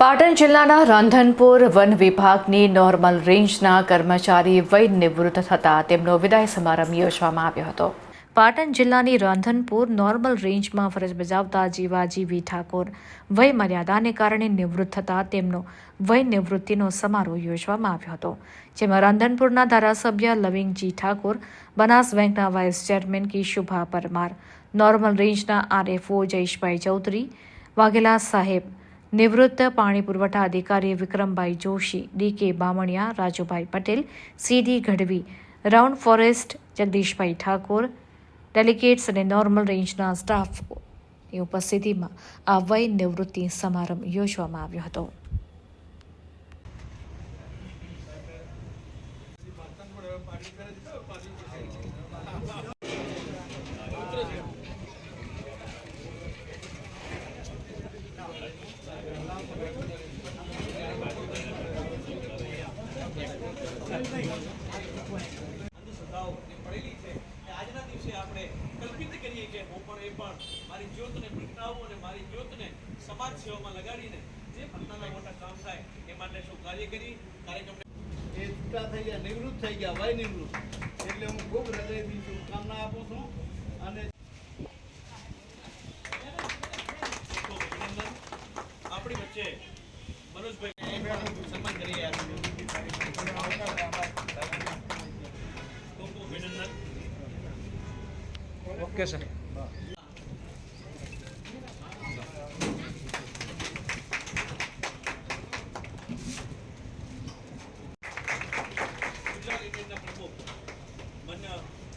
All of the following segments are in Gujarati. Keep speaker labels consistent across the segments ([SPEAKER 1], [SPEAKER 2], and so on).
[SPEAKER 1] પાટણ જિલ્લાના રાંધનપુર વન વિભાગની નોર્મલ રેન્જના કર્મચારી વય નિવૃત્ત થતા તેમનો વિદાય સમારંભ યોજવામાં આવ્યો હતો. પાટણ જિલ્લાની રાંધનપુર નોર્મલ રેન્જમાં ફરજ બજાવતા જીવાજી વી ઠાકોર વય મર્યાદાને કારણે નિવૃત્ત થતા તેમનો વય નિવૃત્તિનો સમારોહ યોજવામાં આવ્યો હતો. જેમાં રાંધનપુરના ધારાસભ્ય લવિંગજી ઠાકોર, બનાસ બેંકના vice chairman Kishubha Parmar, normal રેન્જના આરએફઓ જયેશભાઈ ચૌધરી, વાઘેલા સાહેબ નિવૃત્ત પાણી પુરવઠા અધિકારી Vikrambhai Joshi DK Bamaniya, Rajubhai Patel CD Gadhvi, round forest Jagdishbhai Thakor, delegates અને નોર્મલ રેન્જના સ્ટાફની ઉપસ્થિતિમાં આ વય નિવૃત્તિ સમારંભ યોજવામાં આવ્યો હતો
[SPEAKER 2] અંધશ્રદ્ધાઓ જે પડેલી છે કે આજના દિવસે આપણે કલ્પિત કરીએ એ પણ મારી જ્યોતને પ્રગટાવું અને મારી જ્યોતને સમાજ સેવામાં લગાડીને જે પણ નાના મોટા કામ થાય એ માટે શું કાર્ય કરી? કાર્યક્રમને
[SPEAKER 3] એ છૂટા થઈ ગયા નિવૃત્ત થઈ ગયા વય નિવૃત્ત. એટલે હું ખૂબ હૃદયથી શુભકામના આપું છું અને
[SPEAKER 2] આપણી વચ્ચે મનોજભાઈ સન્માન કરી રહ્યા છે. ખૂબ ખૂબ અભિનંદન.
[SPEAKER 4] ઓકે સર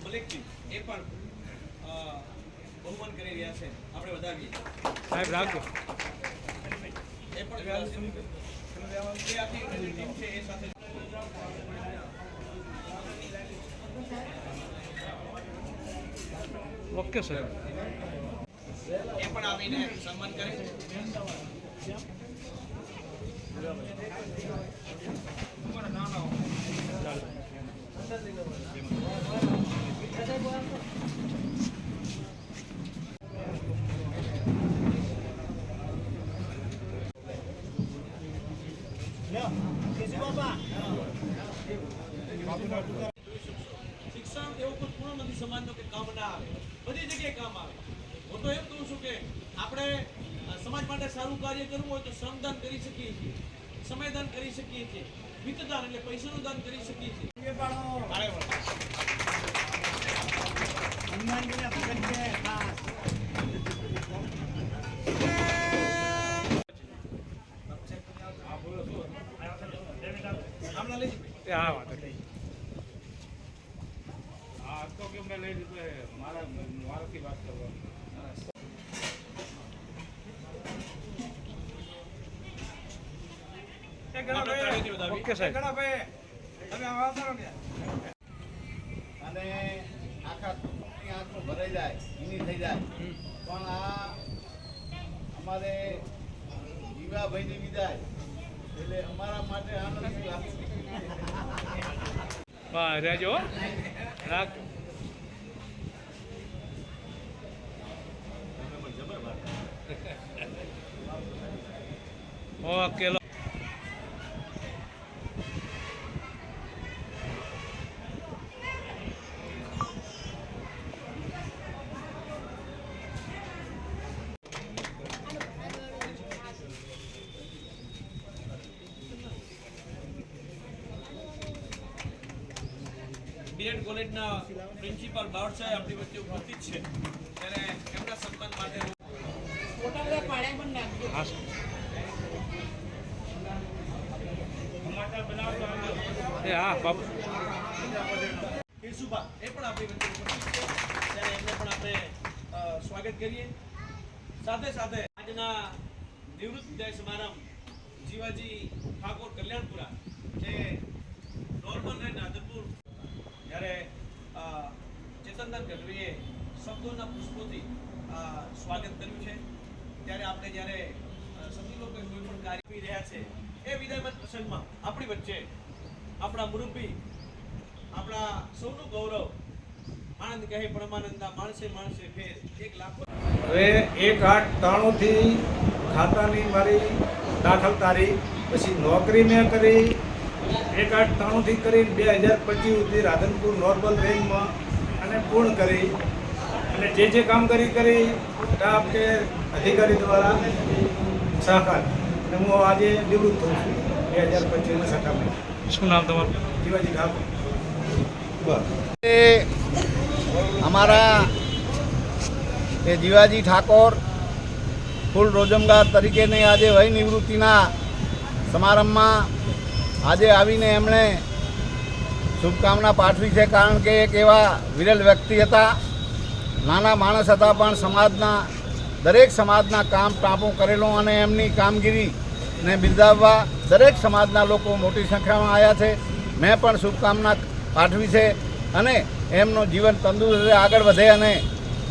[SPEAKER 2] મલિકજી એ પણ બહુમાન કરી રહ્યા છે. આપણે વધાવીએ.
[SPEAKER 4] સાહેબ રાખજો
[SPEAKER 2] એ પણ આખી ટીમ છે એ સાથે
[SPEAKER 4] ઓકે સર.
[SPEAKER 2] એ પણ આવીને સન્માન કરે એવો કોઈ પૂર્ણ નથી સમાજનો કે કામ ના આવે. બધી જગ્યાએ કામ આવે. હું તો એમ કહું છું કે આપણે સમાજ માટે સારું કાર્ય કરવું હોય તો શ્રમદાન કરી શકીએ છીએ. સમયદાન કરી શકીએ છીએ. વિત્તદાન એટલે પૈસાનું દાન કરી શકીએ છીએ.
[SPEAKER 3] હનુમાનજીના ભગત છે
[SPEAKER 4] હા વાંધો નહીં હા તો કે મેં લઈ લીધું એ મારા મારાથી વાત કરવાની
[SPEAKER 2] આપણે તાળીઓથી વધાવીએ.
[SPEAKER 4] ઓકે સાહેબ?
[SPEAKER 3] અને આખા આંખો ભરાઈ જાય ભીની થઈ જાય. પણ આ અમારે જીવાભાઈની વિદાય. એટલે અમારા માટે
[SPEAKER 4] આનંદ રહેજો રાખ. ઓકે
[SPEAKER 2] બીએડ કોલેજના પ્રિન્સિપાલ બાવર સાહેબ આપણી વચ્ચે ઉપસ્થિત છે. ત્યારે એમના સન્માન માટે હું
[SPEAKER 4] હા સર એ હા બાપુ.
[SPEAKER 2] કેશુભા. એ પણ આપણી વચ્ચે ઉપસ્થિત છે. ત્યારે એમને પણ આપણે સ્વાગત કરીએ. સાથે સાથે આજના નિવૃત્ત વિદાય સમારંભ જીવાજી ઠાકોર કલ્યાણપુરા જે નોર્મલ રેન આદરપુર જ્યારે ચેતનદાન ગઢવીએ શબ્દોના પુષ્પોથી સ્વાગત કર્યું છે. ત્યારે આપણે જ્યારે સતી લોકો કોઈ પણ કાર્ય કરી રહ્યા છે, એ વિદાયમાન પ્રસંગમાં આપણી વચ્ચે આપણા મુરબ્બી, આપણા સૌનું ગૌરવ, આનંદ કહે, પરમાનંદા માણસે માણસે ફેર, એક લાખો
[SPEAKER 5] હવે એક આઠ ત્રાણુંથી ખાતાની મારી દાખલ તારી પછી નોકરી મેં કરી એક આઠ ત્રાણુંથી કરી બે હજાર પચીસ સુધી રાધનપુર નોર્મલ રેન્જમાં અને પૂર્ણ કરી. અને જે જે કામ કરી કરી સ્ટાફ કે અધિકારી દ્વારા સહકાર. અને હું આજે નિવૃત્ત થઉં છું બે હજાર પચીસના મહિને
[SPEAKER 6] શું નામ તમારું?
[SPEAKER 5] શિવાજી ઠાકોર.
[SPEAKER 3] એ અમારા એ જીવાજી ઠાકોર ફૂલ રોજમગાર તરીકેની આજે વય નિવૃત્તિના સમારંભમાં આજે આવીને એમણે શુભકામના પાઠવી છે કારણ કે એક એવા વિરલ વ્યક્તિ હતા. નાના માણસ હતા પણ સમાજના, દરેક સમાજના કામ ટાંપો કરેલો અને એમની કામગીરીને બિરદાવવા દરેક સમાજના લોકો મોટી સંખ્યામાં આવ્યા છે. મેં પણ શુભકામના પાઠવી છે અને એમનું જીવન તંદુરસ્ત આગળ વધે અને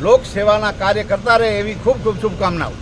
[SPEAKER 3] લોક સેવાના કાર્ય કરતા રહે એવી ખૂબ ખૂબ શુભકામનાઓ.